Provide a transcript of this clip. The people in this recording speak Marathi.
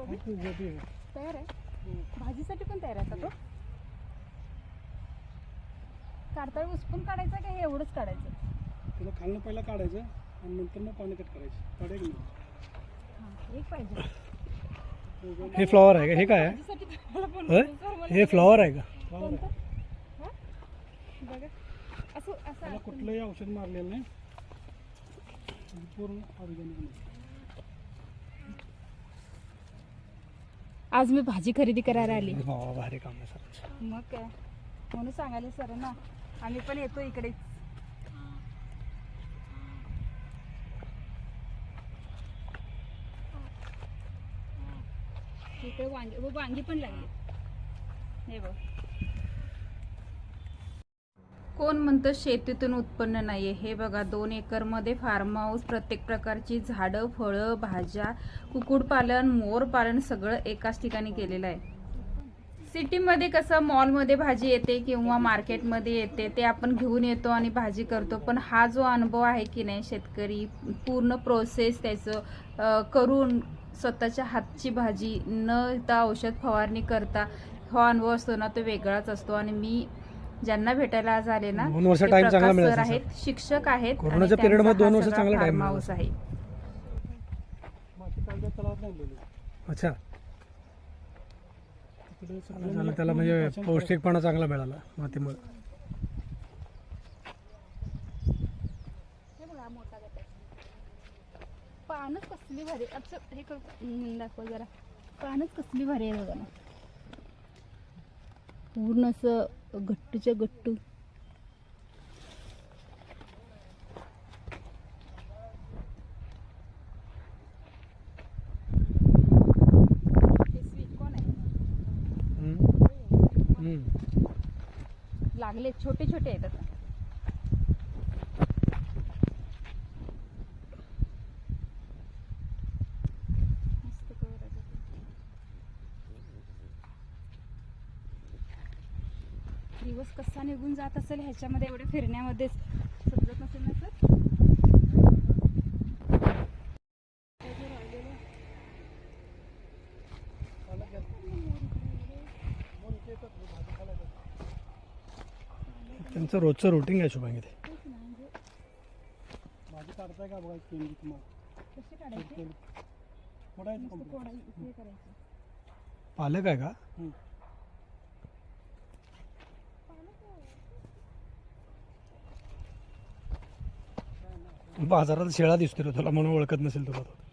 कोबी? खूप मोठी आहे तयार आहे? भाजीसाठी पण तयार आहे का तो. काढताना उचपून काढायचा का हे एवढंच काढायचं तुला खालनं पहिला काढायचं आणि नंतर मग पाणी कट करायचं. काढाय की नाही हां एक पाहिजे. हे फ्लॉवर आहे का? हे काय आहे? हे? फ्लॉवर आहे का? हां? बघा. असं असं त्याला कुठलंही औषध मारलेलं नाही. पूर्ण ऑर्गॅनिक आज मी भाजी खरेदी करायला आली. वा, भारी काम आहे सर. मग काय? म्हणून सांगायला सर ना आम्ही पण येतो इकडे इकडे वांगी हो वांगी पण लागली. हे बघ. कोण म्हणतं शेतीतून उत्पन्न नाही आहे हे बघा दोन एकरमध्ये फार्म हाऊस प्रत्येक प्रकारची झाडं फळं भाज्या कुक्कुटपालन मोरपालन सगळं एकाच ठिकाणी केलेलं आहे. सिटीमध्ये कसं मॉलमध्ये भाजी येते किंवा मार्केटमध्ये येते ते आपण घेऊन येतो आणि भाजी करतो. पण हा जो अनुभव आहे की नाही शेतकरी पूर्ण प्रोसेस त्याचं करून स्वतःच्या हातची भाजी न ता औषध फवारणी करता हा अनुभव असतो ना तो वेगळाच असतो. आणि मी ज्यांना भेटायला आज आले ना दोन वर्ष time चांगला प्रकाश मिळाला सर आहेत शिक्षक आहेत कोरोनाच्या period मध्ये दोन हा वर्ष सगळा चांगला time farm house आहे. काढल्या तलावात अच्छा. तिकडे त्याला म्हणजे पौष्टिकपणा चांगला मिळाला मातीमुळे. हे बघा मोठा गट आहे. पानच कसली भारी. अच्छा हे कर हम्म, दाखव जरा. पानच कसली भारी आहे बघा ना. पूर्ण असं गट्टूच्या गट्टू. हे. लागले छोटे छोटे आहेत आता मस्त cover आहे त्याचं. दिवस कसा निघून जात असेल ह्याच्यामध्ये एवढ्या फिरण्यामध्येच. समजत नसेल ना सर? त्यांचं रोजचं रुटीन आहे शुभांगी ते? भाजी काढताय का बघा. कोडायचे हे करायचे. पालक आहे का? बाजारात शेळा दिसतो रे तुला म्हणून ओळखत नसेल तुला तो.